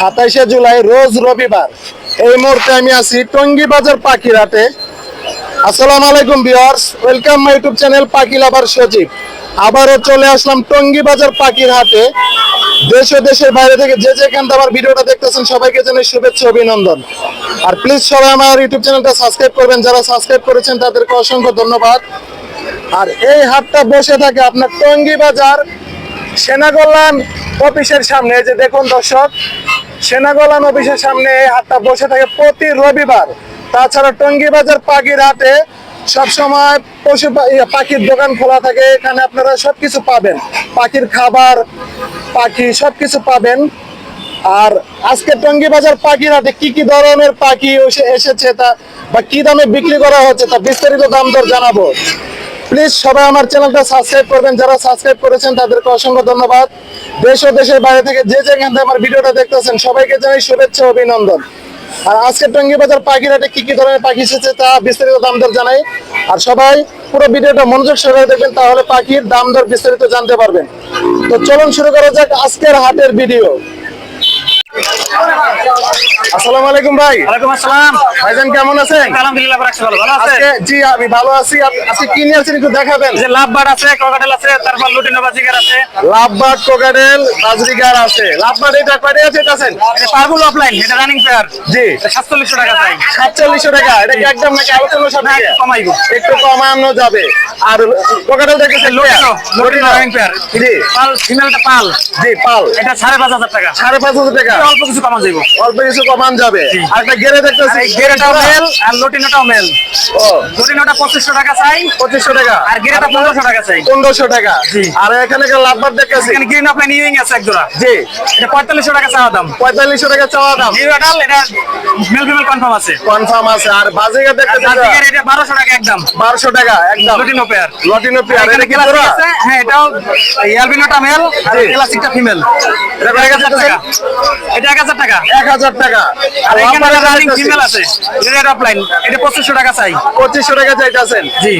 সাতাইশে জুলাই, রোজ রবিবার। এই মুহূর্তে আমি আছি টঙ্গী বাজার পাখির হাটে আসসালামু আলাইকুম viewers, welcome my YouTube channel পাখি লাভার সজীব। আবারও চলে আসলাম টঙ্গী বাজার পাখির হাটে দেশ ও দেশের বাইরে থেকে যে যেখান থেকে আমার ভিডিওটা দেখতেছেন, সবাইকে জানাই শুভেচ্ছা, অভিনন্দন। আর প্লিজ সবাই আমার ইউটিউব চ্যানেলটা সাবস্ক্রাইব করবেন। যারা সাবস্ক্রাইব করেছেন, তাদেরকে অসংখ্য ধন্যবাদ। আর এই হাটটা বসে থাকে আপনার টঙ্গী বাজার সেনাকল্যাণ অফিসের সামনে। যে দেখুন দর্শক সেনাকল্যাণ অফিসের সামনে এই হাটটা বসে থাকে প্রতি রবিবার। তাছাড়া টঙ্গী বাজার পাখির সবসময় পশু ইয়ে, পাখির দোকান খোলা থাকে। এখানে আপনারা সবকিছু পাবেন। পাখির খাবার পাখি সবকিছু পাবেন। আর আজকে টঙ্গী বাজার পাখির হাটে কি কি ধরনের পাখি এসেছে তা বা কি দামে বিক্রি করা হচ্ছে তা বিস্তারিত দাম দর জানাব। প্লিজ সবাই আমার চ্যানেলটা সাবস্ক্রাইব করবেন। যারা সাবস্ক্রাইব করেছেন, তাদেরকে অসংখ্য ধন্যবাদ। দেশ ও দেশের বাইরে থেকে যে যেখান থেকে আমার ভিডিওটা দেখতেছেন, সবাইকে জানাই শুভেচ্ছা, অভিনন্দন। আর আজকে টঙ্গী বাজার পাখির হাটে কি কি ধরনের পাখি এসেছে, তা বিস্তারিত দাম দর জানাই। আর সবাই পুরো ভিডিওটা মনোযোগ সহকারে দেখবেন, তাহলে পাখির দাম দর বিস্তারিত জানতে পারবেন। তো চলুন শুরু করা যাক আজকের হাটের ভিডিও। আসসালামু আলাইকুম ভাই। ওয়ালাইকুম আসসালাম। ভাইজান কেমন আছেন? আলহামদুলিল্লাহ ভালো ভালো আছে আজকে জি আমি ভালো আছি। আজকে কি নিয়ে আছেন একটু দেখাবেন? যে লাভ আছে ক্রোকোডাইল আছে তারপর লুটিনো বাজিকার আছে। লাভবার্ড কোকাডেল বাজরিগার আছে। লাভবার্ড এটা কয়টা আছে এটা আছেন? এটা পারবুল অফলাইন এটা রানিং পেয়ার জি। সাতচল্লিশশো টাকা চাই সাতচল্লিশশো টাকা। এটা কি একদম নাকি আলোচনা না, সাপেক্ষে একটু কমাইবো। একটু কমানো যাবে। আর কোকাডেল দেখতেছেন? লুটিনো লুটিনো রানিং পেয়ার জি। পাল ফিমেলটা পাল। জি পাল। এটা সাড়ে পাঁচ হাজার টাকা। সাড়ে পাঁচ হাজার টাকা। অল্প কিছু কমা যাইব। অল্প কিছু কমান যাবে। আর একটা গেড়ে দেখতেছি। এই গেরেটাও মেল আর লুটিনোটাও মেল। ও। লুটিনোটা পঁচিশশো টাকা চাই। পঁচিশশো টাকা। আর গেরেটা পনেরোশো টাকা চাই। পনেরোশো টাকা। জি। আর এখানে একটা লাভবার্ড দেখতেছি। এখানে গ্রিন অফলাইন ইউইং আছে এক জোড়া। জি। এটা পঁয়তাল্লিশশো টাকা চাওয়া দাম। পঁয়তাল্লিশশো টাকা চাওয়া দাম। নিউ আডাল এটা মেল ফিমেল কনফার্ম আছে। কনফার্ম আছে। আর আর দেখতেছি জার্সিকার এটা বারোশো টাকা একদম। বারোশো টাকা একদম। লুটিনো পেয়ার লটিনো পেয়ার এটা কি জোড়া? আছে। হ্যাঁ এটাও অ্যালবিনোটা মেল আর। ক্লাসিকটা ফিমেল এটা হাজার টাকা? এটা এক হাজার টাকা। এক হাজার টাকা আর এখানে রানিং ফিমেল আছে। রেড অফলাইন এটা পঁচিশশো টাকা চাই। পঁচিশশো টাকা চাইতেছেন? জি।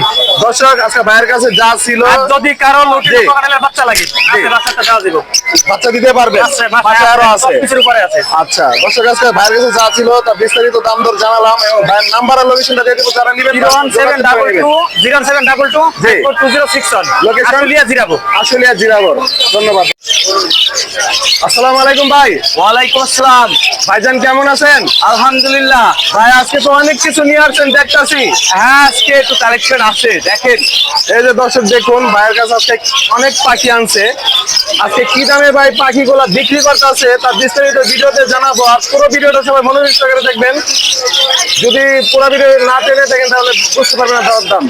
দর্শক আজকে ভাইয়ের কাছে যা ছিল আর যদি কারও লুটিনো জি। বাচ্চা লাগে আপনি বাচ্চাটা দেওয়া দিব। বাচ্চা দিতে পারবে আছে বাচ্চা আরও আছে? কিছুর উপরে আছে। আচ্ছা দর্শক আজকে ভাইয়ের কাছে যা ছিল তার বিস্তারিত দাম দর জানালাম এবং ভাইয়ের নাম্বার আর লোকেশনটা দিয়ে দেবো যারা নিবেন জিরাবো। জিরাবর ধন্যবাদ। আসসালামু আলাইকুম ভাই। ওয়ালাইকুম আসসালাম। ভাইজান কেমন আছেন? আলহামদুলিল্লাহ। ভাই আজকে তো অনেক কিছু নিয়ে আসছেন দেখতাছি। হ্যাঁ আজকে একটু কালেকশন আছে দেখেন। এই যে দর্শক দেখুন ভাইয়ের কাছে আজকে অনেক পাখি আনছে। আজকে কি দামে ভাই পাখিগুলো বিক্রি করতে আছে তার বিস্তারিত ভিডিওতে জানাব। আজ পুরো ভিডিওটা সবাই মনোযোগ করে দেখবেন। যদি পুরো ভিডিও না টেনে দেখেন তাহলে বুঝতে পারবেন না দর দাম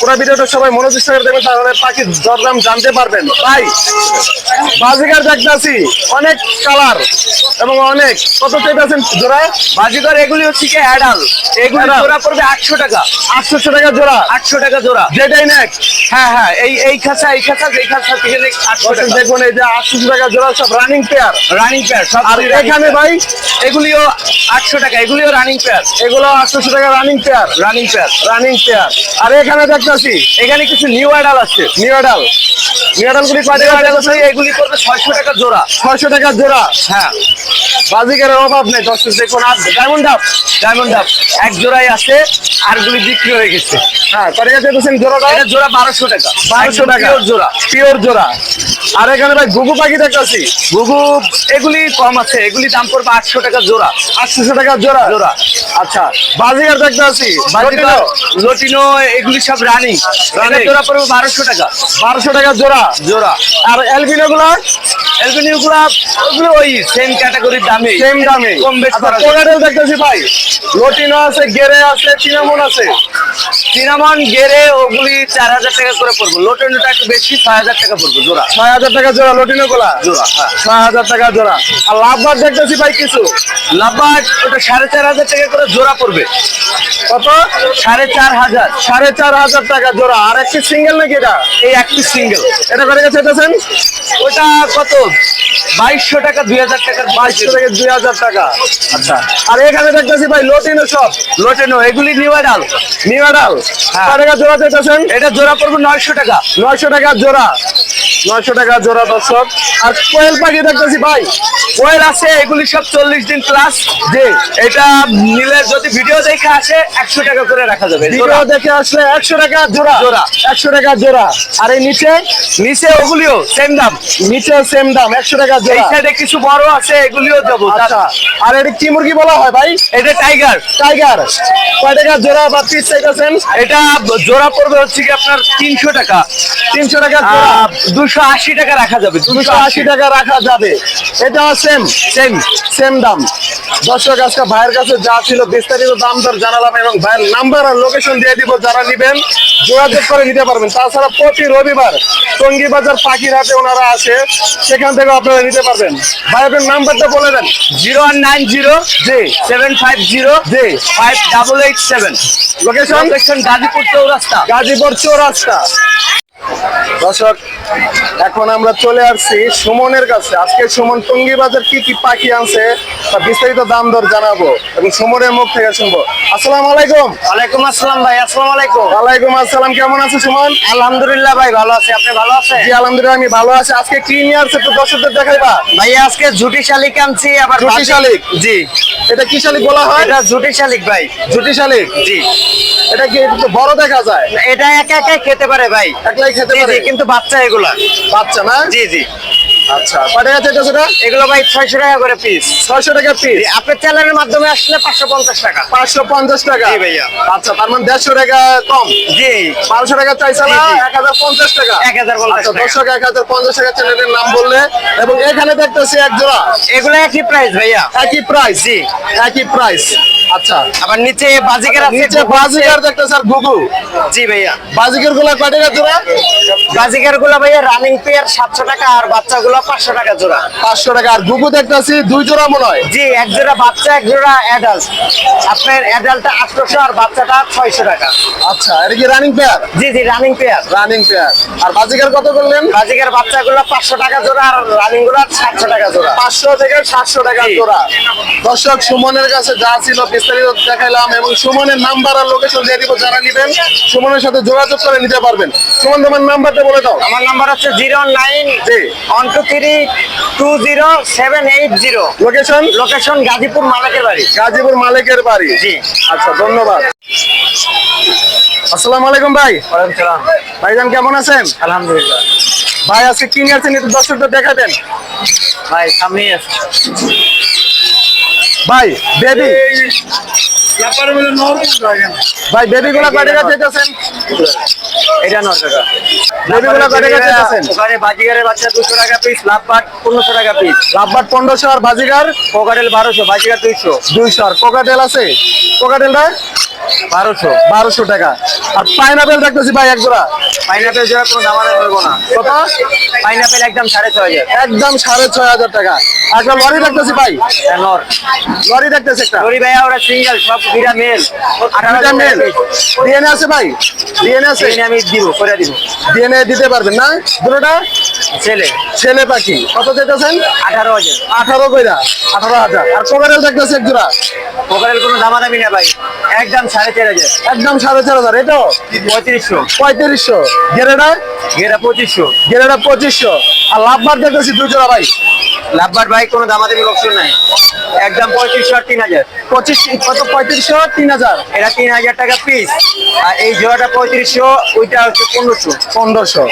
পুরো ভিডিওটা সবাই মনোযোগ করে দেখবেন তাহলে পাখির দরদাম জানতে পারবেন। ভাই বাজিকার দেখতেছি অনেক কালার এবং অনেক। কত চাইতেছেন জোড়া বাজিকর এগুলি হচ্ছে কি অ্যাডাল। এগুলি জোড়া পড়বে আটশো টাকা। আটশোশো টাকা জোড়া? আটশো টাকা জোড়া। যেটাই নেক। হ্যাঁ হ্যাঁ এই এই খাঁচা এই খাঁচা এই খাঁচা থেকে নেক টাকা। দেখুন এই যে আটশোশো টাকা জোড়া সব রানিং পেয়ার রানিং পেয়ার সব আর এখানে ভাই? এগুলিও আটশো টাকা এগুলিও রানিং পেয়ার এগুলো আটশোশো টাকা running pair running pair running pair আর এখানে দেখতেছি এখানে কিছু নিউ অ্যাডাল আছে। গুলি কয় নিউ টাকা অ্যাডাল আছে এগুলি পড়বে ছয়শো টাকা জোড়া। ছয়শো টাকা জোড়া। হ্যাঁ। বাজিকারের অভাব নেই দর্শক দেখুন আর ডায়মন্ড আপ ডায়মন্ড আপ এক জোড়াই আছে আর গুলি বিক্রি হয়ে গেছে। হ্যাঁ কত এটা জোড়া বারোশো টাকা। বারোশো টাকা। জোড়া। পিওর জোড়া। আর এখানে ভাই গুগু পাখি দেখতেছি ঘুঘু এগুলি কম আছে এগুলি দাম পড়বে আটশো টাকা জোড়া। আটশোশো টাকা জোড়া। জোড়া। আচ্ছা বাজিকার দেখতেছি বাজিকর লটিনো। এগুলি সব রানিং। রানিং। জোড়া পড়বে বারোশো টাকা। বারোশো টাকা জোড়া। জোড়া। আর এলবিনো গুলা? এলবিনিউ গুলা ওই সেম ক্যাটাগরির দামে। সেম দামে। কম বেশ করা যায়। কোকাটেল দেখতেছি ভাই। লটিনো আছে গেরে আছে চিনামন আছে। সিনামন গেরে ওগুলি চার হাজার টাকা করে পড়ব। লটিনোটা একটু বেশি ছয় হাজার টাকা পড়ব জোড়া। ছয় হাজার টাকা জোড়া লটিনো গুলা? জোড়া হ্যাঁ। ছয় হাজার টাকা জোড়া। আর লাভবার দেখতেছি ভাই কিছু? লাভবাট ওটা সাড়ে চার হাজার টাকা করে জোড়া পড়বে। কত? সাড়ে চার হাজার। সাড়ে চার হাজার টাকা জোড়া। আর একটি সিঙ্গেল নাকি এটা? এই একটি সিঙ্গেল এটা করে গেছে ওটা কত? বাইশশো টাকা দুই হাজার টাকার বাইশশো টাকা থেকে দুই হাজার টাকা। আচ্ছা। আর এখানে দেখতেছি ভাই লটিনো সব। লোটেনো এগুলি নিউ ডাল। নিউ ডাল। হ্যাঁ। টাকা জোড়া চাইতেছেন এটা জোড়া পড়বে নয়শো টাকা। নয়শো টাকা জোড়া। নয়শো টাকা জোড়া দর্শক। আর কোয়েল পাখি দেখতেছি ভাই। কোয়েল আছে এগুলি সব চল্লিশ দিন প্লাস জি। এটা নিলে যদি ভিডিও দেখে আসে একশো টাকা করে রাখা যাবে। জোড়া। ভিডিও দেখে আসলে একশো টাকা জোড়া। জোড়া। একশো টাকা জোড়া। আর এই নিচে? নিচে ওগুলিও সেম দাম। নিচে সেম দাম একশো টাকা এই সাইডে কিছু বড় আছে এগুলিও দেবো। আচ্ছা। আর এটা কি মুরগি বলা হয় ভাই? এটা টাইগার টাইগার কয় টাকা জোড়া বা পিস চাইতেছেন এটা জোড়া পড়বে হচ্ছে কি আপনার তিনশো টাকা। তিনশো টাকা দুশো আশি টাকা রাখা যাবে দুশো আশি। টাকা রাখা যাবে। এটা সেম সেম সেম দাম। দর্শক আজকে ভাইয়ের কাছে যা ছিল বিস্তারিত দাম দর জানালাম এবং ভাইয়ের নাম্বার আর লোকেশন দিয়ে দিব যারা নিবেন যোগাযোগ করে নিতে পারবেন। তাছাড়া প্রতি রবিবার টঙ্গি বাজার পাখির হাটে ওনারা আসে সেখান থেকে আপনারা নিতে পারবেন। ভাই আপনার নাম্বারটা বলে দেন। জিরো ওয়ান নাইন জিরো জি সেভেন ফাইভ জিরো জি five double eight seven location location Gazipur Chowrasta Gazipur Chowrasta দর্শক এখন আমরা চলে আসছি সুমনের কাছে। আজকে সুমন টঙ্গি বাজার কি কি পাখি আনছে তা বিস্তারিত দাম দর জানাব এবং সুমনের মুখ থেকে শুনব। আসসালামু আলাইকুম। ওয়ালাইকুম আসসালাম ভাই আসসালামু আলাইকুম। ওয়ালাইকুম আসসালাম কেমন আছে সুমন? আলহামদুলিল্লাহ ভাই ভালো আছে। আপনি ভালো আছেন? জি আলহামদুলিল্লাহ আমি ভালো আছি। আজকে কি নিয়ে আসছে একটু দর্শকদের দেখাইবা? ভাই আজকে ঝুটি শালিক আনছি আবার ঝুটি শালিক? জি। এটা কি শালিক বলা হয়? এটা ঝুটি শালিক ভাই। ঝুটি শালিক? জি। এটা কি একটু বড় দেখা যায়? এটা একা একাই খেতে পারে ভাই। একলাই খেতে পারে? কিন্তু বাচ্চা এগুলা। বাচ্চা না? জি জি। আচ্ছা কয় টাকা চাইতেছে এটা? এগুলো ভাই ছয়শো টাকা করে পিস ছয়শো টাকা পিস আপনার চ্যানেলের মাধ্যমে আসলে পাঁচশো পঞ্চাশ টাকা। পাঁচশো পঞ্চাশ টাকা? জি ভাইয়া। আচ্ছা তার মানে দেড়শো টাকা কম? জি। বারোশো টাকা চাইছে না। এক হাজার পঞ্চাশ টাকা? 1050 আচ্ছা, টাকা। দর্শক এক হাজার পঞ্চাশ টাকা চ্যানেলের নাম বললে এবং এখানে দেখতেছি এক জোড়া। এগুলো একই প্রাইস ভাইয়া। একই প্রাইস জি। একই প্রাইস আচ্ছা। আবার নিচে বাজিকার আছে নিচে বাজিকার দেখতেছে আর গুগু জি ভাইয়া। বাজিকারগুলা কয় টাকা জোড়া? বাজিকারগুলো ভাইয়া রানিং পেয়ার সাতশো টাকা আর বাচ্চা গুলো পাঁচশো টাকা জোড়া। পাঁচশো টাকা। আর গুগু দেখতেছি দুই জোড়া মনে হয়। জি এক জোড়া বাচ্চা এক জোড়া অ্যাডাল্ট আপনার অ্যাডাল্টটা আটশোশো আর বাচ্চাটা ছয়শো টাকা। আচ্ছা এটা কি রানিং পেয়ার জি জি রানিং পেয়ার রানিং পেয়ার আর বাজিকার কত করলেন? বাজিকার বাচ্চাগুলো পাঁচশো টাকা জোড়া আর রানিংগুলো সাতশো টাকা জোড়া। পাঁচশো থেকে সাতশো টাকা জোড়া। দর্শক সুমনের কাছে যা ছিল বিস্তারিত দেখাইলাম এবং সুমনের নাম্বার আর লোকেশন দিয়ে দিব যারা নিবেন সুমনের সাথে যোগাযোগ করে নিতে পারবেন। সুমন তোমার নাম্বারটা বলে দাও। আমার নাম্বার হচ্ছে জিরো নাইন জি। One two three two zero seven eight zero. Location location Gazipur মালিকের বাড়ি। গাজীপুর মালিকের বাড়ি। জি। আচ্ছা ধন্যবাদ। আসসালামু আলাইকুম ভাই। ভাইজান কেমন আছেন? আলহামদুলিল্লাহ। ভাই আজকে কি নিয়ে আসছেন একটু দর্শকদের দেখাবেন। ভাই সামনেই আছে ভাই বেবি। ভাই বেবি গুলা কয় টাকা চাইতেছেন এটা নয় টাকা। বেবি গুলা কয় টাকা চাইতেছেন ওখানে বাজিগারের বাচ্চা দুশো টাকা পিস লাভ বাট পনেরোশো টাকা পিস পনেরোশো আর বাজিগার? কোকাটেল বারোশো বাজিগার দুইশো। দুইশো আর কোকাটেল আছে? কোকাটেলটা বারোশো। বারোশো টাকা। আর পাইনাপেল দেখতেছি ভাই এক জোড়া। পাইনাপেল জোড়া কোনো দামাদামি করব না। কত? পাইনাপেল একদম সাড়ে ছয় হাজার। একদম সাড়ে ছয় হাজার টাকা। আর একটা লরি দেখতেছি ভাই। নর। লরি দেখতেছি একটা। গরি ভাইয়া ওরা সিঙ্গেল সব দুইটা মেল আঠারো দুইটা মেল ডিএনএ আছে ভাই? ডিএনএ আছে? আমি দিব করে দিব। ডিএনএ দিতে পারবেন না? দুটোটা? ছেলে। ছেলে পাখি। কত চাইতেছেন? আঠারো হাজার। আঠারো কইরা। আঠারো হাজার। আর কোকারেল দেখতেছি এক জোড়া। কোকারেল কোনো দামাদামি না ভাই। একদম সাড়ে চার হাজার। একদম সাড়ে চার হাজার এটা পঁয়ত্রিশশো। পঁয়ত্রিশশো। গেরেটা গেরা পঁচিশশো। গেরেটা পঁচিশশো। আর লাভবার দেখতেছি দুই জোড়া ভাই। লাভবার ভাই কোনো দামাদামি অপশন নাই। একদম পঁয়ত্রিশশো আর তিন হাজার। পঁচিশ কত? পঁয়ত্রিশশো তিন হাজার? এটা তিন হাজার টাকা পিস আর এই জোড়াটা পঁয়ত্রিশশো ওইটা হচ্ছে পনেরোশো। পনেরোশো।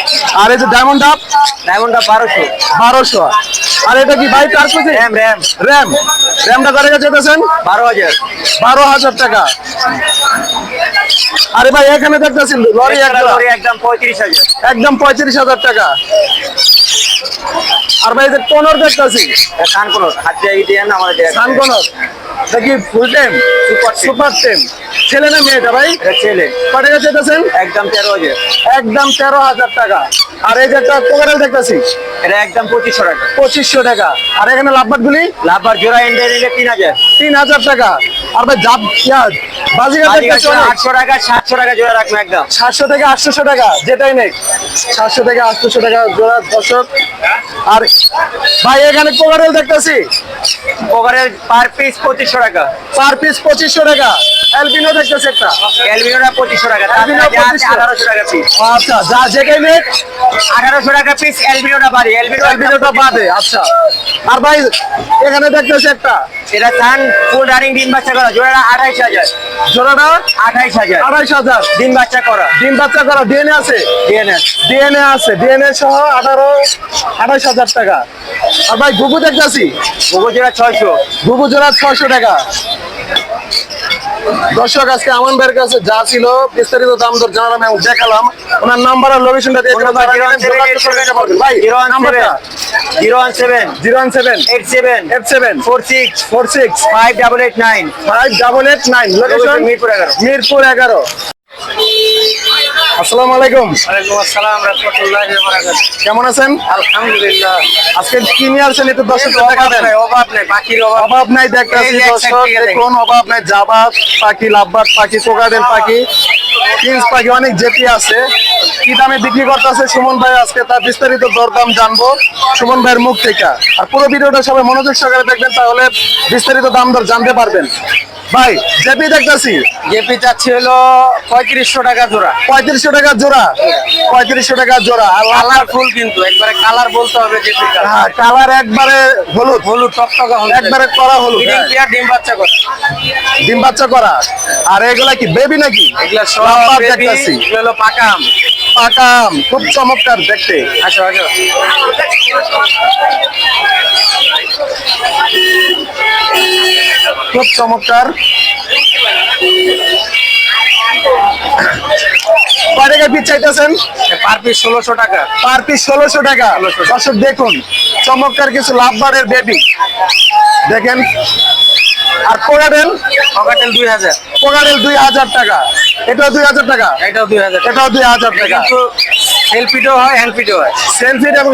আর এই যে ডায়মন্ড আপ ডায়মন্ডটা বারোশো। বারোশো। আর এটা কি ভাই চার কেজি র্যাম র্যাম র্যাম র্যামটা কত টাকা চেয়েছেন বারো হাজার। বারো হাজার টাকা। আরে ভাই এখানে দেখতেছি লরি একটা একটা লরি একদম পঁয়ত্রিশ হাজার। একদম পঁয়ত্রিশ হাজার টাকা। আর ভাই এই যে কোনর দেখতেছি খান কোনো হাত দিয়ে দিয়ে না আমাদের দিয়ে সান দেখি full time super super time ছেলে না মেয়েটা ভাই? ছেলে। কত টাকা একদম তেরো হাজার। একদম তেরো হাজার টাকা। আর এই যে একটা কোকারেল দেখতেছি। এটা একদম পঁচিশশো টাকা। পঁচিশশো টাকা। আর এখানে লাভবাট গুলি লাভবার জোড়া এন্ডে তিন হাজার। তিন হাজার টাকা। আর ভাই জাপ পেঁয়াজ বাজিগার আটশো টাকা সাতশো টাকা জোড়া রাখব একদম। সাতশো থেকে আটশোশো টাকা যেটাই নেই। সাতশো থেকে আটশোশো টাকা জোড়া দশক আর ভাই এখানে কোকারেল দেখতেছি। পার পিস পঁচিশশো টাকা। পার পিস পঁচিশশো টাকা। অ্যালবিনো দেখতেছে একটা। অ্যালবিনোটা পঁচিশশো টাকা Albino 2500 আঠারোশো টাকা পিস আচ্ছা যা যেটাই আঠারোশো টাকা পিস অ্যালবিনোটা বাড়ি অ্যালবিনো অ্যালবিনোটা বাদে। আচ্ছা। আর ভাই এখানে দেখতেছে একটা। এটা চান ফুল রানিং ডিম বাচ্চা করা জোড়াটা আঠাইশ হাজার। জোড়াটা আঠাইশ হাজার। আড়াইশ হাজার। ডিম বাচ্চা করা। ডিম বাচ্চা করা ডিএনএ আছে? ডিএনএস ডিএনএ আছে ডিএনএ সহ আঠারো আঠাইশ হাজার টাকা। আর ভাই ঘুঘু দেখতেছি। ভোগো জোড়া ছয়শো। ঘুঘু জোড়া ছয়শো টাকা। দর্শক আজকে আমান ভাইয়ের কাছে যা ছিল বিস্তারিত দাম দর জানালাম এবং দেখালাম। ওনার নাম্বার আর লোকেশনটা দিয়ে দিলাম। ভাই জিরো ওয়ান নাম্বারটা zero one seven. Zero one seven. Eight seven. Eight seven. Four six. Four six. Five double eight nine. Five double eight nine. Location Mirpur এগারো। মিরপুর এগারো। আসসালামু আলাইকুম। ওয়ালাইকুম আসসালাম রহমতুল্লাহ কেমন আছেন? আলহামদুলিল্লাহ। আজকে কি নিয়ে আসছেন? একটু দর্শক দেখাবেন। অভাব নেই পাখির অভাব। অভাব নাই দেখতেছি দর্শক। দেখুন অভাব নাই জাবাত পাখি পাখি কোকাডেল পাখি কিংস পাখি অনেক জেপি আছে। কি দামে বিক্রি করতেছে? সুমন ভাই আজকে তার বিস্তারিত দরদাম জানব। সুমন ভাইয়ের মুখ থেকে। আর পুরো ভিডিওটা সবাই মনোযোগ সহকারে দেখবেন তাহলে বিস্তারিত দাম দর জানতে পারবেন। ভাই জেপি দেখতেছি। জেপি চাচ্ছি হলো পঁয়ত্রিশশো টাকা জোড়া। পঁয়ত্রিশশো টাকা জোড়া। পঁয়ত্রিশশো টাকা জোড়া। আর লাল কালার ফুল কিন্তু একবারে কালার বলতে হবে জেপি হ্যাঁ কালার একবারে হলুদ। হলুদ টকটকা হলুদ। একবারে করা হলুদ ডিম হ্যাঁ। ডিম বাচ্চা করে। ডিম বাচ্চা করা। আর এগুলা কি বেবি নাকি? এগুলা সব baby, এগুলো পাকাম পাকাম খুব চমৎকার দেখতে। আসো আসো। খুব চমৎকার। কয় টাকা পিস চাইতেছেন? পার পিস ষোলোশো টাকা। পার পিস ষোলোশো টাকা। দর্শক দেখুন চমৎকার কিছু লাভবারের বেবি দেখেন আর দুই হাজার। দুই হাজার টাকা। এটাও দুই হাজার টাকা? এটাও দুই হাজার এটাও দুই হাজার টাকা। হয় হয়। সেলফিট এবং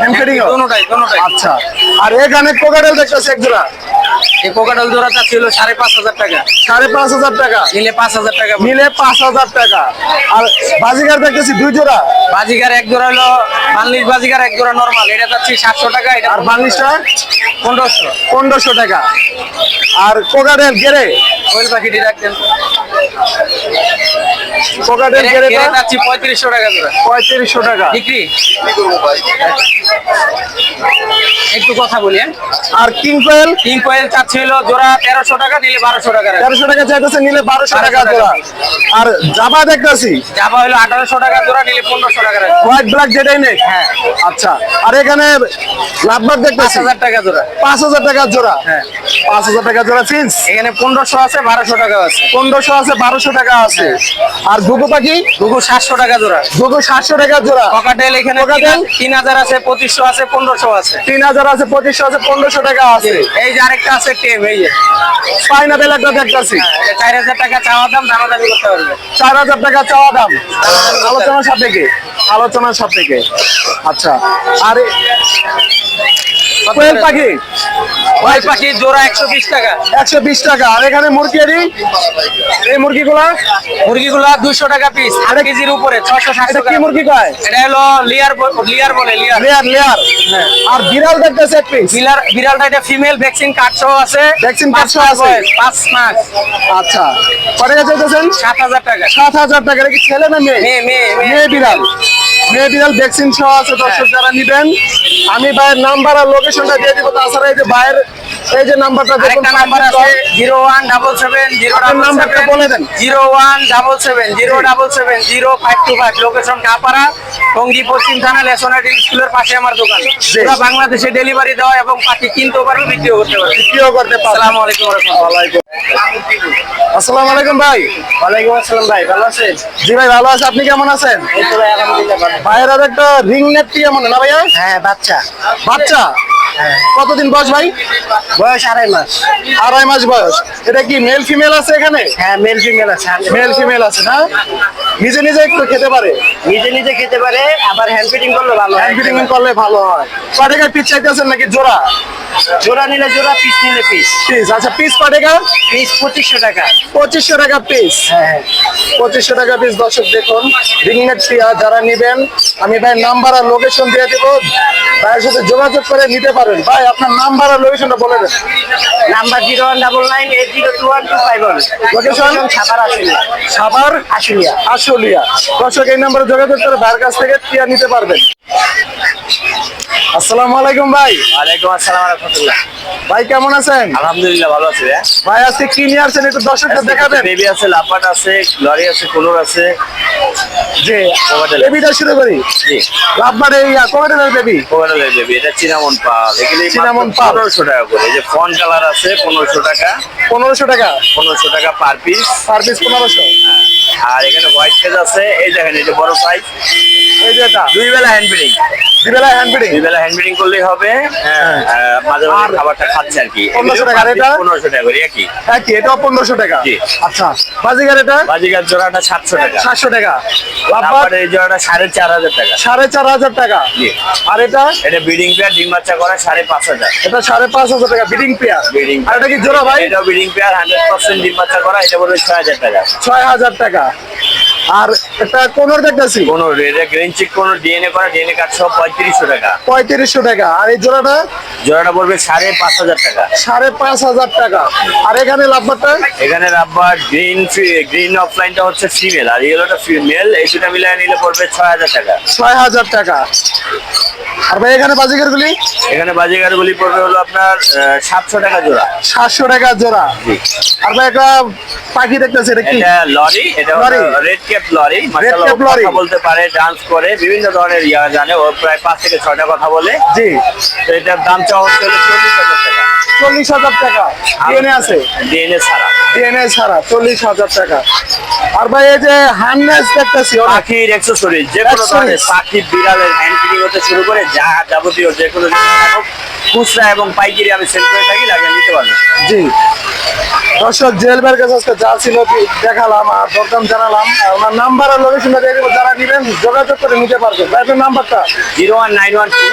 হ্যান্ডফিডিং দোনোটাই দোনোটাই আচ্ছা। আর এখানে কোকাডেল দেখতেছি এক জোড়া এই পোকাটাল জোড়াটা ছিল সাড়ে পাঁচ হাজার টাকা। সাড়ে পাঁচ হাজার টাকা। নিলে পাঁচ হাজার টাকা। মিলে পাঁচ হাজার টাকা। আর বাজিগার দেখতেছি দুই জোড়া? বাজিগার এক জোড়া হলো বাংলিশ বাজিগার এক জোড়া নরমাল এটা যাচ্ছি সাতশো টাকা এটা আর বাংলিশটা পনেরোশো। পনেরোশো টাকা। আর কোকাডেল গেরে কোয়েল পাখিটি রাখতেন গেরেটা এটা? চাচ্ছি পঁয়ত্রিশশো টাকা জোড়া পঁয়ত্রিশশো টাকা। বিক্রি? একটু কথা বলি হ্যাঁ? আর কিং কোয়েল কিং কোয়েল চাচ্ছি হলো জোড়া তেরোশো টাকা নিলে বারোশো টাকা রাখবে। তেরোশো টাকা চাইতেছে নিলে বারোশো টাকা জোড়া। আর জাবা দেখতেছি? জাবা হলো আঠারোশো টাকা জোড়া নিলে পনেরোশো টাকা হোয়াইট ব্ল্যাক যেটাই নেই? হ্যাঁ। আচ্ছা আর এখানে লাভবাগ পাঁচ দেখতেছি? হাজার টাকা জোড়া। পাঁচ হাজার টাকা জোড়া। হ্যাঁ। পাঁচ হাজার টাকা জোড়া ফিন্স এখানে পনেরোশো আছে বারোশো টাকা আছে। পনেরোশো আছে বারোশো টাকা আছে। আর ঘুঘু পাখি? দুগু সাতশো টাকা জোড়া। ঘুঘু সাতশো টাকা জোড়া। ককাটেল এখানে কোকাটেল? তিন হাজার আছে পঁচিশশো আছে পনেরোশো আছে। তিন হাজার আছে পঁচিশশো আছে পনেরোশো টাকা আছে। এই যে আরেকটা আছে টেম এই যে। পাইনাপেল একটা দেখতেছি। চার হাজার টাকা চাওয়া দাম দামাদামি করতে পারবে। চার হাজার টাকা চাওয়া দাম। আলোচনার সাপেক্ষে। আলোচনার সাপেক্ষে। আচ্ছা। আর কোয়েল পাখি? ওই পাখি জোড়া একশো বিশ টাকা। একশো বিশ টাকা। আর এখানে মুরগি এই মুরগিগুলা? মুরগিগুলা দুশো টাকা পিস আট কেজির উপরে ছশো এটা কি টাকা মুরগি কয়? এটা হলো লিয়ার বলে লিয়ার। Layer layer. আর বিড়াল দেখতেছে পিস বিড়াল বিড়ালটা এটা ফিমেল ভ্যাকসিন কার্ড সহ আছে। পাঁচ সহ আছে? পাঁচ মাস। আচ্ছা। কত টাকা চাইতেছেন? সাত হাজার টাকা। সাত হাজার টাকা। কি ছেলে না মেয়ে? মেয়ে মেয়ে মেয়ে। মেয়ে বিড়াল। মেয়ে বিড়াল ভ্যাকসিন সহ আছে দর্শক যারা নিবেন। আমি ভাইয়ের নাম্বার আর লোকেশনটা দিয়ে দিব তাছাড়া এই যে ভাইয়ের এই যে নাম্বারটা দেখুন নাম্বার আছে zero one double seven zero নাম্বারটা বলে দেন। Zero one double seven zero double seven zero five two five location Kapara Tongi পশ্চিম থানা লেসনারি স্কুলের পাশে আমার দোকান। পুরো বাংলাদেশে ডেলিভারি দেওয়া এবং পাখি কিনতেও পারবে বিক্রিও করতে পারবে। বিক্রিও করতে পারবেন আসসালামু আলাইকুম রহমতুল্লাহ। আসসালামু। আলাইকুম ভাই। ওয়ালাইকুম আসসালাম ভাই ভালো আছেন? জি ভাই ভালো আছে। আপনি কেমন আছেন? ভাই ভাইয়ের আর একটা রিং নেট কি এমন না ভাইয়া? হ্যাঁ বাচ্চা। বাচ্চা? কতদিন বয়স ভাই? বয়স আড়াই মাস। আড়াই মাস বয়স। এটা কি মেল ফিমেল আছে এখানে? হ্যাঁ মেল ফিমেল আছে। মেল ফিমেল আছে না? নিজে নিজে একটু খেতে পারে? নিজে নিজে খেতে পারে আবার হ্যান্ড ফিটিং করলে ভালো হ্যান্ড ফিটিং করলে ভালো হয়। কয় টাকার পিস চাইতেছেন নাকি জোড়া? জোড়া নিলে জোড়া পিস নিলে পিস পিস আচ্ছা পিস কয় টাকা? পিস পঁচিশশো টাকা। পঁচিশশো টাকা পিস হ্যাঁ পঁচিশশো টাকা পিস দর্শক দেখুন রিংনেট টিয়া যারা নেবেন আমি ভাই নাম্বার আর লোকেশন দিয়ে দিব। ভাইয়ের সাথে যোগাযোগ করে নিতে পারেন। ভাই আপনার নাম্বার আর লোকেশনটা বলে দেন। Number zero one double nine eight zero two one two five one. Location Savar Ashulia Savar? Ashulia Ashulia দর্শক এই নাম্বারে যোগাযোগ করে ভাইয়ের কাছ থেকে টিয়া নিতে পারবেন। আসসালামু আলাইকুম ভাই। ওয়ালাইকুম আসসালাম রহমতুল্লাহ। ভাই কেমন আছেন? আলহামদুলিল্লাহ ভালো আছে ভাই আজকে কি নিয়ে আসছেন একটু দর্শকদের দেখাবেন? বেবি আছে লাপাট আছে লরি আছে কুলোর আছে। Cockatiel। বেবিটা শুরু করি। জি। লাভবার এই কোয়ার্টারের বেবি কোকাটেলের বেবি এটা চিনামন পাল। এগুলি চিনামন পাল। পনেরোশো টাকা করে। এই যে ফন কালার আছে পনেরোশো টাকা। পনেরোশো টাকা? পনেরোশো টাকা পার পিস পার পিস পনেরোশো। আর এখানে হোয়াইট কেজ আছে এই দেখেন এই যে বড় সাইজ এই যে এটা। দুই বেলা হ্যান্ড ব্রিডিং দিবেলা হ্যান্ড বিডিং দুই বেলা হ্যান্ড ব্রিডিং করলেই হবে। হ্যাঁ। মাঝে মাঝে খাবারটা খাচ্ছে আর কি। 1500 টাকা, এটা? পনেরোশো টাকা করে একই। হ্যাঁ কি এটাও পনেরোশো টাকা? জি। আচ্ছা বাজিগার এটা? বাজিকার জোড়াটা সাতশো টাকা। সাতশো টাকা। লাভবার এই জোড়াটা সাড়ে চার হাজার টাকা। সাড়ে চার হাজার টাকা। জি। আর এটা? এটা ব্রিডিং পেয়ার ডিম বাচ্চা করে সাড়ে পাঁচ হাজার। এটা সাড়ে পাঁচ হাজার টাকা বিডিং পেয়ার ব্রিডিং আর এটা কি জোড়া ভাই? এটা ব্রিডিং পেয়ার হান্ড্রেড পার্সেন্ট ডিম বাচ্চা করা এটা ছয় হাজার টাকা। ছয় হাজার টাকা। আর একটা কোনোর দেখতেছি কোনো এটা গ্রিন চিক কোনো ডিএনএ করা ডিএনএ কার্ড সব পঁয়ত্রিশশো টাকা। পঁয়ত্রিশশো টাকা। আর এই জোড়াটা? জোড়াটা পড়বে সাড়ে পাঁচ হাজার টাকা। সাড়ে পাঁচ হাজার টাকা। আর এখানে লাভবারটা? এখানে রাব্বার গ্রিন গ্রিন অফলাইনটা হচ্ছে ফিমেল আর ইয়েলোটা ফিমেল এই দুটা মিলিয়ে নিলে পড়বে ছয় হাজার টাকা। ছয় হাজার টাকা। আর ভাই এখানে বাজিগার গুলি এখানে বাজিগার গুলি পড়বে হলো আপনার সাতশো টাকা জোড়া। সাতশো টাকা জোড়া। আর ভাই একটা পাখি দেখতেছি এটা কি? এটা লরি এটা লরি। রেড ক্যাপ লরি মাশাআল্লাহ। কথা বলতে পারে ডান্স করে বিভিন্ন ধরনের ইয়া জানে ও প্রায় পাঁচ থেকে ছয়টা কথা বলে। জি। তো এটার দাম চাওয়া হচ্ছে হলো চল্লিশ হাজার টাকা। চল্লিশ হাজার টাকা। ডিএনএ আছে? ডিএনএ ছাড়া। ডিএনএ ছাড়া চল্লিশ হাজার টাকা। আর ভাই এই যে হার্নেস দেখতেছি পাখির অ্যাক্সেসরিজ যে কোনো ধরনের পাখি বিড়ালের হ্যান্ড ফিটিং হতে শুরু করে যা যাবতীয় যে কোনো খুচরা এবং পাইকারি আমি সেল করে থাকি লাগিয়ে নিতে পারবেন জি। দর্শক জেলবের কাছে আজকে যা ছিল দেখালাম আর দরদাম জানালাম। ওনার নাম্বার আর লোকেশনটা দিয়ে দেবো যারা নেবেন যোগাযোগ করে নিতে পারবেন। ভাই আপনার নাম্বারটা zero one nine one two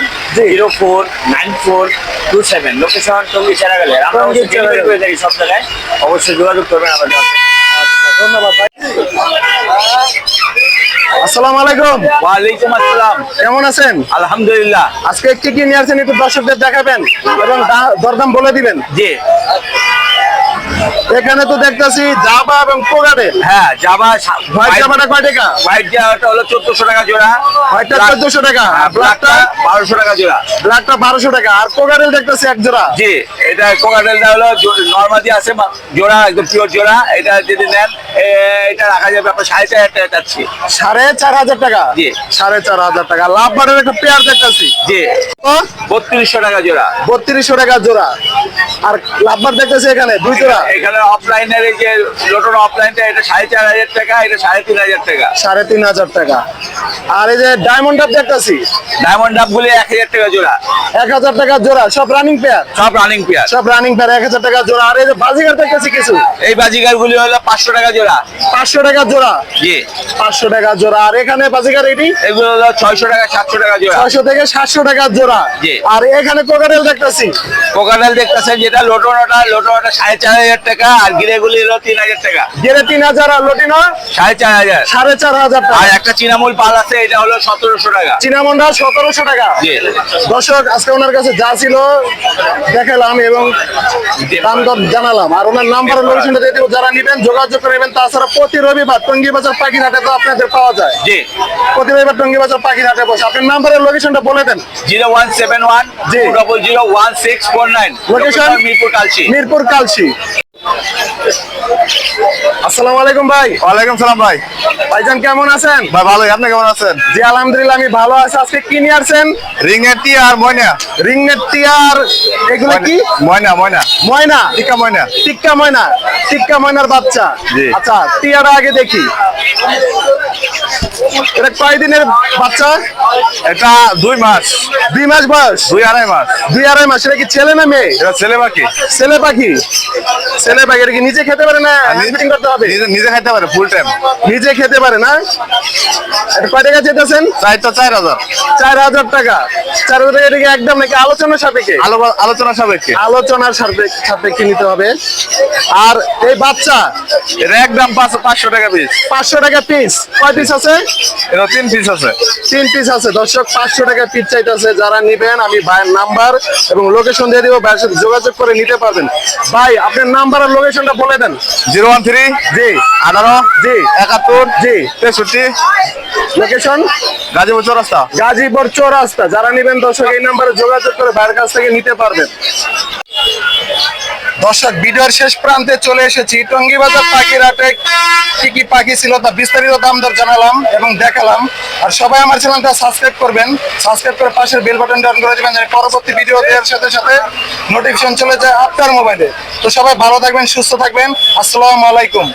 zero four nine four two seven. Location Tongi চেরা গেলে আমরা অবশ্যই চেরাগেলে। করে থাকি সব জায়গায়। অবশ্যই যোগাযোগ করবেন আমাদের। ধন্যবাদ আসসালামু আলাইকুম। ওয়ালাইকুম আসসালাম। কেমন আছেন? আলহামদুলিল্লাহ। আজকে কি কি নিয়ে আসেন একটু দর্শকদের দেখাবেন এবং দরদাম বলে দিবেন। জি। এখানে তো দেখতেছি জাবা এবং কোগাডে হ্যাঁ জাবা হোয়াইট জামাটা কয় টাকা? হোয়াইট জামাটা হলো চোদ্দশো টাকা জোড়া। হোয়াইটটা চোদ্দশো টাকা। আর ব্ল্যাকটা বারোশো টাকা জোড়া। ব্ল্যাকটা বারোশো টাকা। আর কোগাডেল দেখতেছি এক জোড়া। জি এটা কোকাটেলটা হলো নর্মালি আছে জোড়া একদম পিওর জোড়া। এটা যদি নেন এটা রাখা যাবে আপনার সাড়ে চার হাজার টাকা যাচ্ছি সাড়ে চার হাজার টাকা? জি। সাড়ে চার হাজার টাকা। লাভ বারের একটা পেয়ার দেখতেছি। জি। বত্রিশশো টাকা জোড়া। বত্রিশশো টাকা জোড়া। আর লাভবার দেখতেছি এখানে দুই জোড়া। এখানে অফলাইনের এই যে লোটন অফলাইনটা এটা সাড়ে চার হাজার টাকা এটা সাড়ে তিন হাজার টাকা। সাড়ে তিন হাজার টাকা। আর এই যে ডায়মন্ড ডাব দেখতেছি? ডায়মন্ড ডাব গুলি এক হাজার টাকা জোড়া। এক হাজার টাকা জোড়া সব রানিং পেয়ার সব রানিং পেয়ার সব রানিং পেয়ার এক হাজার টাকা জোড়া। আর এই যে বাজিগার দেখতেছি কিছু? এই বাজিগার গুলি হলো পাঁচশো টাকা জোড়া। পাঁচশো টাকা জোড়া? জি। পাঁচশো টাকা জোড়া। আর এখানে বাজিগার এটি? এগুলো হলো ছয়শো টাকা সাতশো টাকা জোড়া। ছয়শো থেকে সাতশো টাকা জোড়া। জি। আর এখানে কোকাটেল দেখতেছি? কোকাটেল দেখতেছেন যেটা লোটনটা লোটনটা সাড়ে চার হাজার টাকা আর গিরেগুলি হলো তিন হাজার টাকা। গেড়ে তিন হাজার আর লটিনো সাড়ে চার হাজার। সাড়ে চার হাজার আর একটা চিনামূল পাল আছে এটা হলো সতেরোশো টাকা। সতেরোশো টাকা। দর্শক আজকে ওনার কাছে যা ছিল দেখালাম এবং দাম দর জানালাম। আর ওনার নাম্বার লোকেশনটা দিয়ে দেবো যারা নিবেন যোগাযোগ করে নেবেন। তাছাড়া প্রতি রবিবার টঙ্গি বাজার পাখির হাটে তো আপনাদের পাওয়া যায়। জি। প্রতি রবিবার টঙ্গি বাজার পাখির হাটে বসে। আপনার নাম্বারের লোকেশনটা বলে দেন। জিরো ওয়ান সেভেন ওয়ান জি। Double zero one six four nine. Location? Mirpur Kalshi. Mirpur Kalshi আসসালামু আলাইকুম ভাই। ওয়ালাইকুম সালাম ভাই। ভাইজান কেমন আছেন? ভাই ভালোই। আপনি কেমন আছেন? জি আলহামদুলিল্লাহ আমি ভালো আছি। আজকে কি নিয়ে আসছেন? রিং এর টি আর ময়না। রিংনেট টিয়ার এগুলো কি? ময়না ময়না। ময়না? টিকা ময়না। টিক্কা ময়না। টিক্কা ময়নার বাচ্চা। আচ্ছা টিয়ারা আগে দেখি। এটা কয় দিনের বাচ্চা? এটা দুই মাস। দুই মাস বয়স? দুই আড়াই মাস। দুই আড়াই মাস। এটা কি ছেলে না মেয়ে? এটা ছেলে বাকি ছেলে পাখি। ছেলে কি নিজে খেতে পারে না? করতে হবে। নিজে খাইতে পারে ফুল টাইম নিজে খেতে পারে না? কয় টাকা চেতেছেন চাই তো চার হাজার। চার হাজার টাকা। চার হাজার টাকা এটা কি একদম নাকি আলোচনার সাপেক্ষে? আলোচনা সাপেক্ষে। আলোচনার সাপেক্ষে নিতে হবে। আর এই বাচ্চা? এটা একদম পাঁচশো টাকা পিস পাঁচশো টাকা পিস কয় পিস আছে? এটা তিন পিস আছে। তিন পিস আছে। দর্শক পাঁচশো টাকা পিস চাইতেছে। যারা নিবেন আমি ভাইয়ের নাম্বার এবং লোকেশন দিয়ে দিব। ভাইয়ের সাথে যোগাযোগ করে নিতে পারবেন। ভাই আপনার নাম্বার আর লোকেশনটা বলে দেন। জিরো ওয়ান থ্রি জি। আঠারো জি। একাত্তর জি। তেষট্টি। লোকেশন গাজীপুর চৌরাস্তা। গাজীপুর চৌরাস্তা। যারা নেবেন দর্শক এই নাম্বারে যোগাযোগ করে বাইরের কাছ থেকে নিতে পারবেন। দর্শক, ভিডিওর শেষ প্রান্তে চলে এসেছি। টঙ্গি বাজার পাখিরহাটে কি কি পাখি ছিল তা বিস্তারিত দাম দর জানালাম এবং দেখালাম। আর সবাই আমার চ্যানেলটা সাবস্ক্রাইব করবেন। সাবস্ক্রাইব করে পাশের বেল বাটনটা অন করে দেবেন পরবর্তী ভিডিও দেওয়ার সাথে সাথে নোটিফিকেশন চলে যায় আপনার মোবাইলে। তো সবাই ভালো থাকবেন, সুস্থ থাকবেন। আসসালামু আলাইকুম।